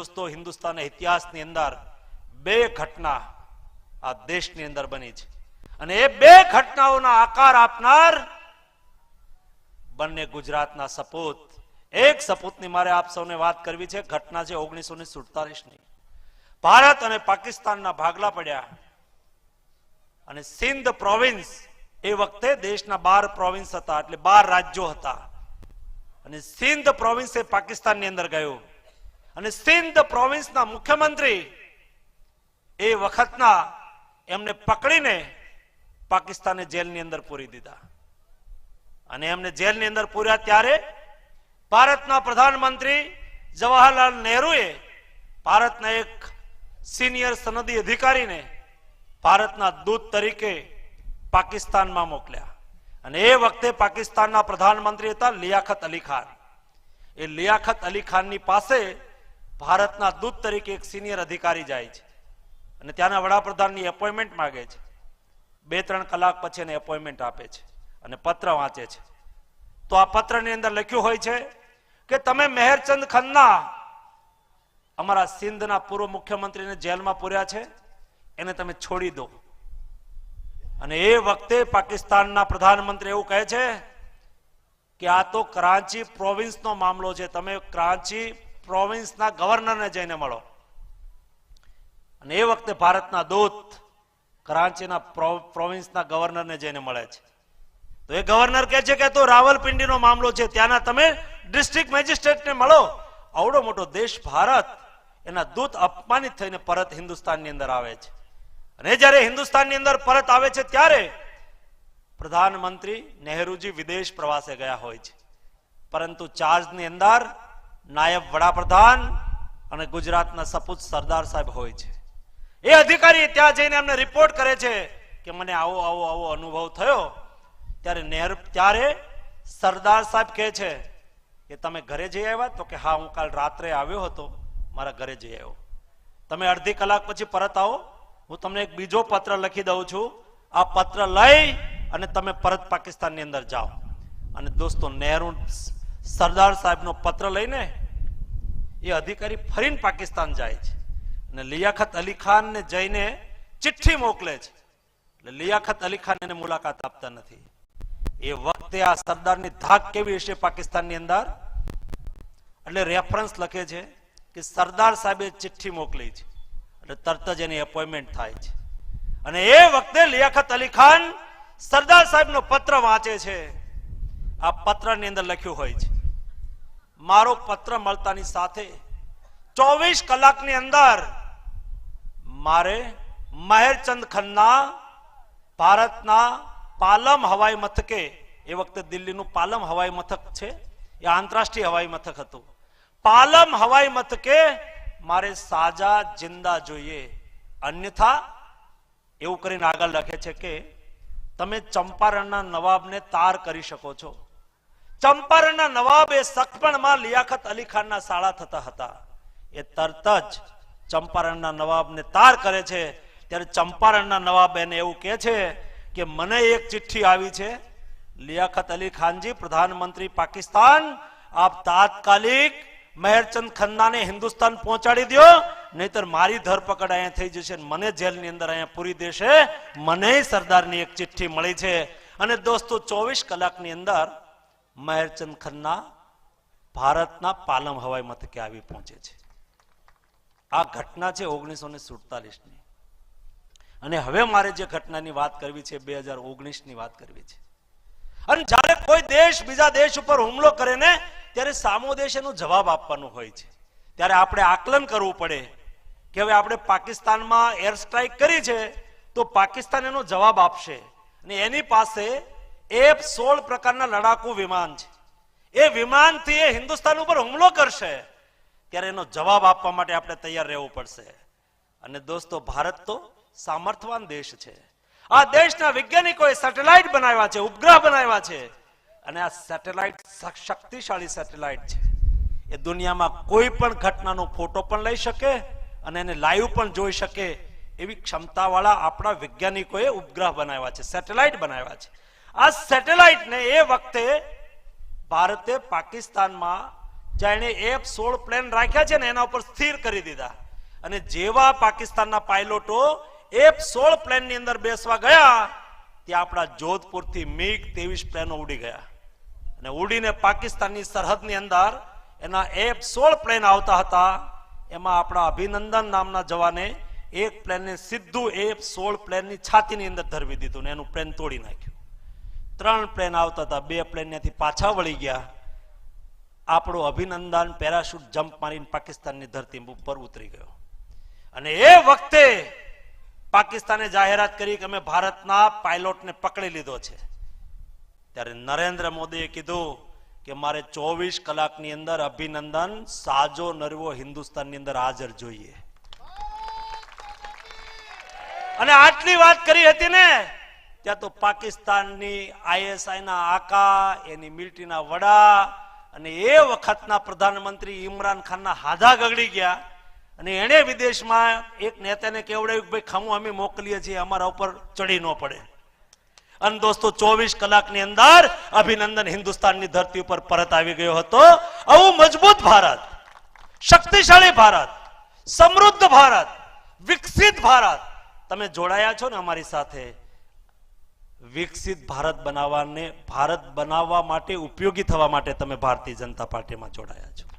દોસ્તો, હિન્દુસ્તાનના ઇતિહાસની અંદર બે ઘટના આ દેશની અંદર બની છે. અને એ બે ઘટનાઓના આકાર આપનાર બંને ગુજરાતના સપૂત. એક સપૂતની મારે આપ સૌને વાત કરવી છે, ઘટના છે ઓગણીસો ને ની ભારત અને પાકિસ્તાનના ભાગલા પડ્યા. અને સિંધ પ્રોવિન્સ, એ વખતે દેશના બાર પ્રોવિન્સ હતા, એટલે બાર રાજ્યો હતા. અને સિંધ પ્રોવિન્સ એ પાકિસ્તાનની અંદર ગયું. અને સિંધ પ્રોવિન્સના મુખ્યમંત્રી એ વખતના એમને પકડીને પાકિસ્તાને જેલની અંદર પૂરી દીધા. અને એમને જેલની અંદર પૂર્યા ત્યારે ભારતના પ્રધાનમંત્રી જવાહરલાલ નહેરુએ ભારતના એક સિનિયર સનદી અધિકારીને ભારતના દૂત તરીકે પાકિસ્તાનમાં મોકલ્યા. અને એ વખતે પાકિસ્તાનના પ્રધાનમંત્રી હતા લિયાખત અલી ખાન. એ લિયાખત અલી ખાનની પાસે ભારતના દૂત તરીકે એક સિનિયર અધિકારી જાય છે અને ત્યાંના વડાપ્રધાનની એપોઇન્ટમેન્ટ માંગે છે. બે, ત્રણ કલાક પછી એને એપોઇન્ટમેન્ટ આપે છે અને પત્ર વાંચે છે. તો આ પત્રની અંદર લખ્યું હોય છે કે તમે મેહરચંદ ખન્ના અમારા સિંધના પૂર્વ મુખ્યમંત્રીને જેલમાં પૂર્યા છે, એને તમે છોડી દો. અને એ વખતે પાકિસ્તાનના પ્રધાનમંત્રી એવું કહે છે કે આ તો કરાંચી પ્રોવિન્સનો મામલો છે. તમે કરાંચી પ્રોવિન્સના ગવર્નરને જઈને મળો. અને એ વખતે ભારતના દૂત કરાંચીના પ્રોવિન્સના ગવર્નરને જઈને મળે છે. તો એ ગવર્નર કહે છે કે તો રાવલપિંડીનો મામલો છે, ત્યાંના તમે ડિસ્ટ્રિક્ટ મેજિસ્ટ્રેટને મળો. આવડો મોટો દેશ ભારત. એના દૂત અપમાનિત થઈને પરત હિન્દુસ્તાનની અંદર આવે છે. અને જ્યારે હિન્દુસ્તાનની અંદર પરત આવે છે ત્યારે પ્રધાનમંત્રી નહેરુજી વિદેશ પ્રવાસે ગયા હોય છે. પરંતુ ચાર્જની અંદર નાયબ વડાપ્રધાન અને ગુજરાતના સપૂત સરદાર સાહેબ હોય છે. એ અધિકારી ત્યાં જઈને એમને રિપોર્ટ કરે છે કે મને આવો આવો આવો અનુભવ થયો. ત્યારે નહેરુ, ત્યારે સરદાર સાહેબ કહે છે કે તમે ઘરે જઈ આવ્યા તો કે હા, હું કાલ રાત્રે આવ્યો હતો, મારા ઘરે જઈ આવ્યો. તમે અડધી કલાક પછી પરત આવો, હું તમને એક બીજો પત્ર લખી દઉં છું. આ પત્ર લઈ અને તમે પરત પાકિસ્તાનની અંદર જાઓ. અને દોસ્તો નહેરુ સરદાર સાહેબનો પત્ર લઈને એ અધિકારી ફરીને પાકિસ્તાન જાય છે. અને લિયાખત અલી ખાનને જઈને ચિઠ્ઠી મોકલે છે. એટલે લિયાખત અલી ખાન એને મુલાકાત આપતા નથી. એ વખતે આ સરદારની ધાક કેવી હશે પાકિસ્તાનની અંદર? એટલે રેફરન્સ લખે છે કે સરદાર સાહેબે ચિઠ્ઠી મોકલી છે. એટલે તરત જ એની એપોઇન્ટમેન્ટ થાય છે. અને એ વખતે લિયાખત અલી ખાન સરદાર સાહેબનો પત્ર વાંચે છે. આ પત્રની અંદર લખ્યું હોય છે. મારો પત્ર મળતાની સાથે ચોવીસ કલાકની અંદર મારે મહેરચંદ ખન્ના ભારતના પાલમ હવાઈ મથકે, એ વખતે દિલ્હીનું પાલમ હવાઈ મથક છે, એ આંતરરાષ્ટ્રીય હવાઈ મથક હતું. પાલમ હવાઈ મથકે મારે સાજા જિંદા જોઈએ. અન્યથા એવું કરીને આગળ લખે છે કે તમે ચંપારણના નવાબને તાર કરી શકો છો. ચંપારણના નવાબ એ સખપણમાં લિયાકત અલી ખાનના શાળા થતા હતા. એ તરત જ ચંપારણના નવાબને તાર કરે છે. ત્યારે ચંપારણના નવાબ એને એવું કહે છે કે, મને એક ચિઠ્ઠી આવી છે. લિયાકત અલી ખાનજી, પ્રધાનમંત્રી પાકિસ્તાન, આપ તાત્કાલિક મહેરચંદ ખન્નાને હિન્દુસ્તાન પહોંચાડી દો નહીતર મારી ધરપકડ અહીંયા થઈ જશે મને જેલની અંદર અહીંયા પૂરી દેશે. મને સરદારની એક ચિઠ્ઠી મળી છે. અને દોસ્તો, ચોવીસ કલાકની અંદર મહેરચંદ ખન્ના ભારતના પાલમ હવાઈ મથકે આવી પહોંચે છે. આ ઘટના છે ઓગણીસો ને સુડતાલીસની. અને હવે મારે જે ઘટનાની વાત કરવી છે બે હજાર ઓગણીસની વાત કરવી છે. અને જ્યારે કોઈ દેશ બીજા દેશ ઉપર હુમલો કરે ને, ત્યારે સામો દેશ એનો જવાબ આપવાનો હોય છે. ત્યારે આપણે આકલન કરવું પડે કે હવે આપણે પાકિસ્તાનમાં એર સ્ટ્રાઇક કરી છે, તો પાકિસ્તાન એનો જવાબ આપશે. અને એની પાસે એફ સોળ પ્રકારના લડાકુ વિમાન છે. એ વિમાનથી એ હિન્દુસ્તાન ઉપર હુમલો કરશે. ત્યારે એનો જવાબ આપવા માટે આપણે તૈયાર રહેવું પડશે. અને દોસ્તો, ભારત તો સામર્થવાન દેશ છે. આ દેશના વૈજ્ઞાનિકોએ સેટેલાઇટ બનાવ્યા છે, ઉપગ્રહ બનાવ્યા છે. અને આ સેટેલાઇટ શક્તિશાળી સેટેલાઇટ છે. એ દુનિયામાં કોઈ પણ ઘટનાનો ફોટો પણ લઈ શકે અને એને લાઈવ પણ જોઈ શકે એવી ક્ષમતાવાળા આપણા વૈજ્ઞાનિકોએ ઉપગ્રહ બનાવ્યા છે, સેટેલાઇટ બનાવ્યા છે. આ સેટેલાઇટને એ વખતે ભારતે પાકિસ્તાનમાં એને એફ સોળ પ્લેન રાખ્યા છે ને, એના ઉપર સ્થિર કરી દીધા. અને જેવા પાકિસ્તાનના પાયલોટો એફ સોળ પ્લેનની અંદર બેસવા ગયા, ત્યાં આપણા જોધપુરથી મિગ ત્રેવીસ પ્લેનો ઉડી ગયા. અને ઉડીને પાકિસ્તાનની સરહદની અંદર એના એફ સોળ પ્લેન આવતા હતા, એમાં આપણા અભિનંદન નામના જવાને એક પ્લેનને સીધું એફ સોળ પ્લેનની છાતીની અંદર ધરવી દીધું ને એનું પ્લેન તોડી નાખ્યું. ત્રણ પ્લેન આવતા હતા. બે પ્લેન ત્યાંથી પાછા વળી ગયા. આપણું અભિનંદન પેરાશૂટ જમ્પ મારીને પાકિસ્તાનની ધરતી ઉપર ઉતરી ગયો. અને એ વખતે પાકિસ્તાને જાહેરાત કરી કે અમે ભારતના પાયલોટને પકડી લીધો છે. ત્યારે નરેન્દ્ર મોદીએ કીધું કે મારે ચોવીસ કલાકની અંદર અભિનંદન, સાજો નરવો હિન્દુસ્તાનની અંદર હાજર જોઈએ. અને આટલી વાત કરી હતી ને ત્યાં તો પાકિસ્તાનની આઈએસઆઈના આકા, એની મિલિટરીના વડા અને એ વખતના પ્રધાનમંત્રી ઇમરાન ખાનના હાધા ગગડી ગયા. અને એણે વિદેશમાં એક નેતાને કેવડાવ્યું કે ભાઈ, ખમું, અમે મોકલીએ છીએ, અમારા ઉપર ચડી ન પડે. અને દોસ્તો, ચોવીસ કલાકની અંદર અભિનંદન હિન્દુસ્તાનની ધરતી ઉપર પરત આવી ગયો હતો. આવું મજબૂત ભારત, શક્તિશાળી ભારત, સમૃદ્ધ ભારત, વિકસિત ભારત. તમે જોડાયા છો ને અમારી સાથે? વિકસિત ભારત બનાવવાને ભારત બનાવવા માટે ઉપયોગી થવા માટે તમે ભારતીય જનતા પાર્ટીમાં જોડાયા છો.